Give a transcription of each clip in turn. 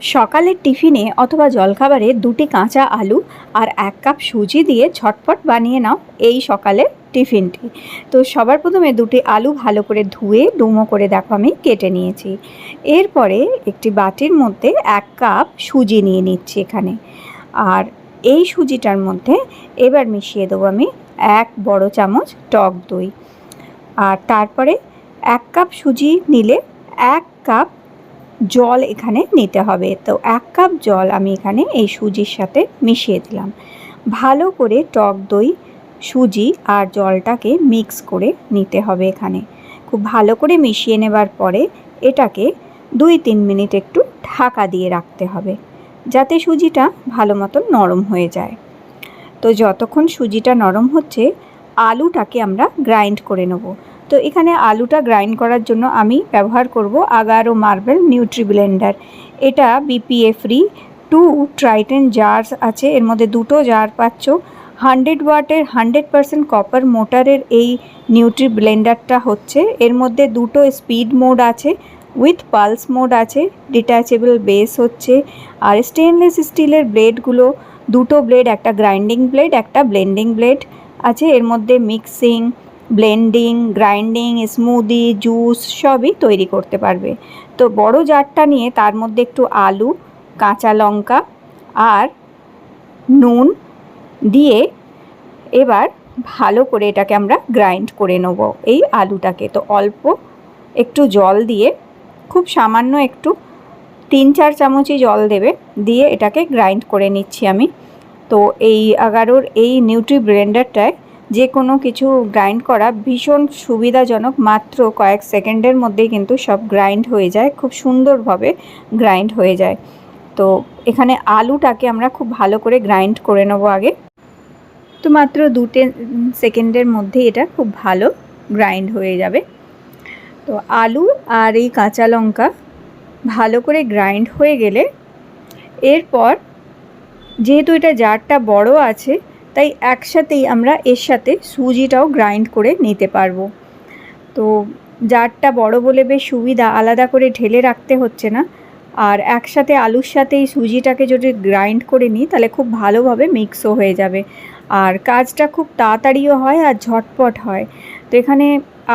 সকালের টিফিনে অথবা জলখাবারে দুটি কাঁচা আলু আর এক কাপ সুজি দিয়ে ঝটপট বানিয়ে নাও এই সকালের টিফিনটি। তো সবার প্রথমে দুটি আলু ভালো করে ধুয়ে, ডুমো করে দেখো আমি কেটে নিয়েছি। এরপরে একটি বাটির মধ্যে এক কাপ সুজি নিয়ে নিচ্ছি এখানে। আর এই সুজিটার মধ্যে এবার মিশিয়ে দেবো আমি এক বড় চামচ টক দই। আর তারপরে এক কাপ সুজি নিলে এক কাপ জল এখানে নিতে হবে। তো এক কাপ জল আমি এখানে এই সুজির সাথে মিশিয়ে দিলাম। ভালো করে টক দই, সুজি আর জলটাকে মিক্স করে নিতে হবে এখানে। খুব ভালো করে মিশিয়ে নেবার পরে এটাকে দুই তিন মিনিট একটু ঢাকা দিয়ে রাখতে হবে, যাতে সুজিটা ভালো মতন নরম হয়ে যায়। তো যতক্ষণ সুজিটা নরম হচ্ছে, আলুটাকে আমরা গ্রাইন্ড করে নেব। তো এখানে আলুটা গ্রাইন্ড করার জন্য আমি ব্যবহার করব আগারো মার্বেল নিউট্রি ব্লেন্ডার এটা BPA free two Tritan jars আছে, এর মধ্যে দুটো জার পাচ্ছ। হান্ড্রেড ওয়াটের হান্ড্রেড পারসেন্ট কপার মোটারের এই নিউট্রি ব্লেন্ডারটা হচ্ছে। এর মধ্যে দুটো স্পিড মোড আছে উইথ পালস মোড আছে ডিট্যাচেবল বেস হচ্ছে। আর স্টেনলেস স্টিলের ব্লেডগুলো দুটো ব্লেড একটা গ্রাইন্ডিং ব্লেড একটা ব্লেন্ডিং ব্লেড আছে। এর মধ্যে mixing blending grinding smoothie juice সবই তৈরি করতে পারবে। তো বড় জারটা নিয়ে তার মধ্যে একটু আলু, কাঁচা লঙ্কা আর নুন দিয়ে এবার ভালো করে এটাকে আমরা গ্রাইন্ড করে নেব এই আলুটাকে। তো অল্প একটু জল দিয়ে খুব সামান্য একটু তিন চার চামচই জল দেবে দিয়ে এটাকে গ্রাইন্ড করে নিচ্ছি আমি। তো এই এগারোর এই নিউট্রি ব্লেন্ডারটায় যে কোনো কিছু গ্রাইন্ড করা ভীষণ সুবিধাজনক, মাত্র কয়েক সেকেন্ডের মধ্যেই কিন্তু সব গ্রাইন্ড হয়ে যায়, খুব সুন্দরভাবে গ্রাইন্ড হয়ে যায়। তো এখানে আলুটাকে আমরা খুব ভালো করে গ্রাইন্ড করে নেব আগে। তো মাত্র দুটে সেকেন্ডের মধ্যে এটা খুব ভালো গ্রাইন্ড হয়ে যাবে। তো আলু আর এই কাঁচা লঙ্কা ভালো করে গ্রাইন্ড হয়ে গেলে এরপর যেহেতু এটা জারটা বড় আছে তাই একসাথেই আমরা এর সাথে সুজিটাও গ্রাইন্ড করে নিতে পারব। তো জারটা বড় বলে বেশ সুবিধা, আলাদা করে ঢেলে রাখতে হচ্ছে না। আর একসাথে আলুর সাথে এই সুজিটাকে যদি গ্রাইন্ড করে নিই, তাহলে খুব ভালোভাবে মিক্সও হয়ে যাবে। আর কাজটা খুব তাড়াতাড়িও হয় আর ঝটপট হয়। তো এখানে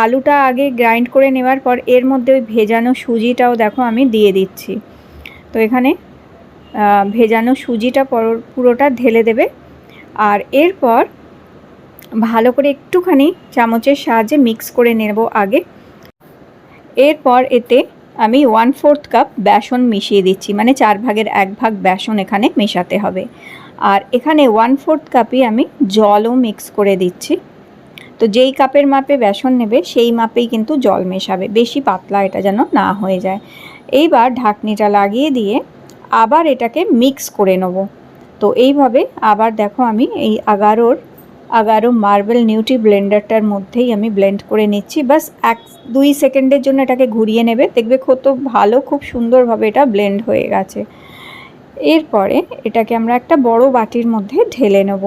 আলুটা আগে গ্রাইন্ড করে নেওয়ার পর এর মধ্যে ওই ভেজানো সুজিটাও দেখো আমি দিয়ে দিচ্ছি। তো এখানে ভেজানো সুজিটা পুরোটা ঢেলে দেবে। আর এরপর ভালো করে একটুখানি চামচের সাহায্যে মিক্স করে নেব আগে। এরপর এতে আমি ওয়ান ফোর্থ কাপ বেসন মিশিয়ে দিচ্ছি মানে চার ভাগের এক ভাগ বেসন এখানে মেশাতে হবে। আর এখানে ওয়ান ফোর্থ কাপই আমি জলও মিক্স করে দিচ্ছি। তো যেই কাপের মাপে বেসন নেবে, সেই মাপেই কিন্তু জল মেশাবে, বেশি পাতলা এটা যেন না হয়ে যায়। এইবার ঢাকনিটা লাগিয়ে দিয়ে আবার এটাকে মিক্স করে নেব। তো এইভাবে আবার দেখো আমি এই আগারোর, আগারো মার্বেল নিউটি ব্লেন্ডারটার মধ্যেই আমি ব্লেন্ড করে নিচ্ছি। বাস এক, দুই সেকেন্ডের জন্য এটাকে ঘুরিয়ে নেবে। দেখবে কত ভালো, খুব সুন্দরভাবে এটা ব্লেন্ড হয়ে গেছে। এরপরে এটাকে আমরা একটা বড় বাটির মধ্যে ঢেলে নেব।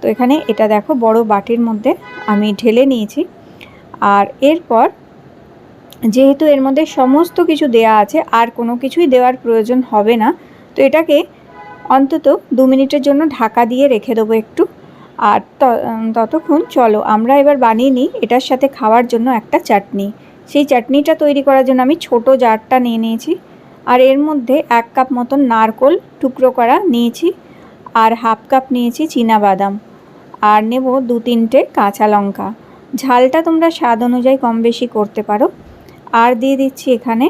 তো এখানে এটা দেখো বড় বাটির মধ্যে আমি ঢেলে নিয়েছি। আর এরপর যেহেতু এর মধ্যে সমস্ত কিছু দেয়া আছে, আর কোনো কিছুই দেওয়ার প্রয়োজন হবে না, তো এটাকে অন্তত দু মিনিটের জন্য ঢাকা দিয়ে রেখে দেবো একটু। আর ততক্ষণ চলো, আমরা এবার বানিয়ে নিই এটার সাথে খাওয়ার জন্য একটা চাটনি। সেই চাটনিটা তৈরি করার জন্য আমি ছোট জারটা নিয়ে নিয়েছি। আর এর মধ্যে এক কাপ মতন নারকোল টুকরো করা নিয়েছি আর হাফ কাপ নিয়েছি বাদাম আর নেব দু তিনটে কাঁচা লঙ্কা। ঝালটা তোমরা স্বাদ অনুযায়ী কম বেশি করতে পারো। আর দিয়ে দিচ্ছি এখানে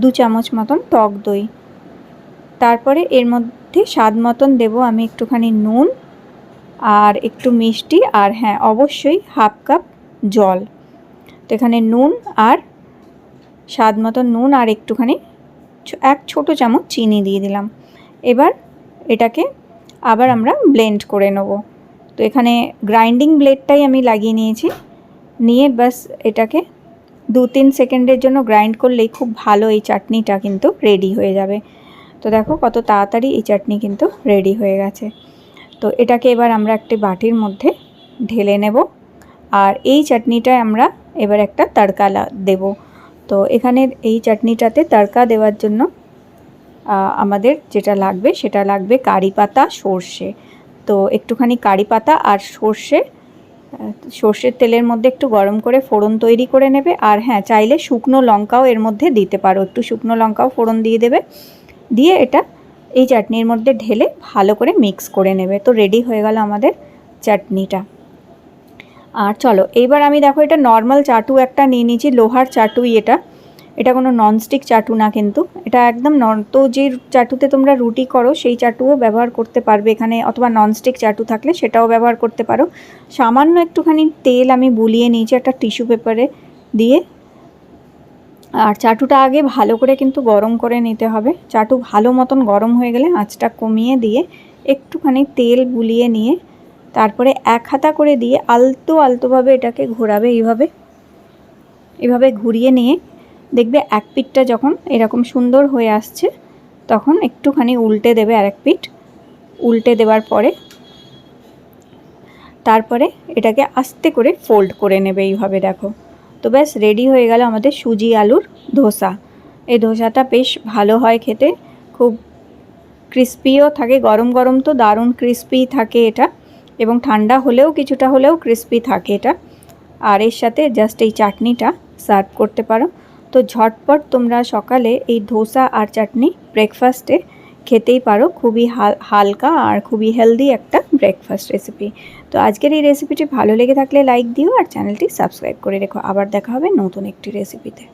দু চামচ মতন টক দই। তারপরে এর মধ্যে স্বাদ মতন দেবো আমি একটুখানি নুন আর একটু মিষ্টি আর হ্যাঁ অবশ্যই হাফ কাপ জল। তো এখানে নুন আর স্বাদ মতন নুন আর একটুখানি এক ছোট চামচ চিনি দিয়ে দিলাম। এবার এটাকে আবার আমরা ব্লেন্ড করে নেব। তো এখানে গ্রাইন্ডিং ব্লেডটাই আমি লাগিয়ে নিয়েছি। নিয়ে বাস এটাকে দু তিন সেকেন্ডের জন্য গ্রাইন্ড করলেই খুব ভালো এই চাটনিটা কিন্তু রেডি হয়ে যাবে। তো দেখো কত তাড়াতাড়ি এই চাটনি কিন্তু রেডি হয়ে গেছে। তো এটাকে এবার আমরা একটি বাটির মধ্যে ঢেলে নেব। আর এই চাটনিটায় আমরা এবার একটা তড়কা দেব। তো এখানের এই চাটনিটাতে তড়কা দেওয়ার জন্য আমাদের যেটা লাগবে সেটা লাগবে কারি পাতা, সর্ষে। তো একটুখানি কারি পাতা আর সর্ষে সর্ষের তেলের মধ্যে একটু গরম করে ফোড়ন তৈরি করে নেবে। আর হ্যাঁ চাইলে শুকনো লঙ্কাও এর মধ্যে দিতে পারো। একটু শুকনো লঙ্কাও ফোড়ন দিয়ে দেবে। দিয়ে এটা এই চাটনির মধ্যে ঢেলে ভালো করে মিক্স করে নেবে। তো রেডি হয়ে গেল আমাদের চাটনিটা। আর চলো, এইবার আমি দেখো এটা নর্মাল চাটু একটা নিয়ে নিয়েছি, লোহার চাটুই এটা। এটা কোনো ননস্টিক চাটু না কিন্তু। এটা একদম নন তো যে চাটুতে তোমরা রুটি করো, সেই চাটুও ব্যবহার করতে পারবে এখানে, অথবা ননস্টিক চাটু থাকলে সেটাও ব্যবহার করতে পারো। সামান্য একটুখানি তেল আমি বুলিয়ে নিয়েছি একটা টিস্যু পেপারে দিয়ে। আর চাটুটা আগে ভালো করে কিন্তু গরম করে নিতে হবে। চাটু ভালো মতন গরম হয়ে গেলে আঁচটা কমিয়ে দিয়ে একটুখানি তেল বুলিয়ে নিয়ে তারপরে এক হাতা করে দিয়ে আলতো আলতোভাবে এটাকে ঘোরাবে এইভাবে। এভাবে ঘুরিয়ে নিয়ে দেখবে এক পিঠটা যখন এরকম সুন্দর হয়ে আসছে, তখন একটুখানি উল্টে দেবে আর এক পিঠ। উল্টে দেওয়ার পরে তারপরে এটাকে আস্তে করে ফোল্ড করে নেবে এইভাবে, দেখো। তো ব্যাস রেডি হয়ে গেল আমাদের সুজি আলুর ধোসা। এই ধোসাটা বেশ ভালো হয় খেতে। খুব ক্রিস্পিও থাকে, গরম গরম তো দারুণ ক্রিস্পি থাকে এটা। এবং ঠান্ডা হলেও, কিছুটা হলেও ক্রিস্পি থাকে এটা। আর এর সাথে জাস্ট এই চাটনিটা সার্ভ করতে পারো। তো ঝটপট তোমরা সকালে এই ধোসা আর চাটনি ব্রেকফাস্টে খেতেই পারো। খুবই হাল- হালকা আর খুবই হেলদি একটা ব্রেকফাস্ট রেসিপি তো আজকের এই রেসিপিটি ভালো লেগে থাকলে লাইক দিও আর চ্যানেলটি সাবস্ক্রাইব করে রেখো। আবার দেখা হবে নতুন একটি রেসিপিতে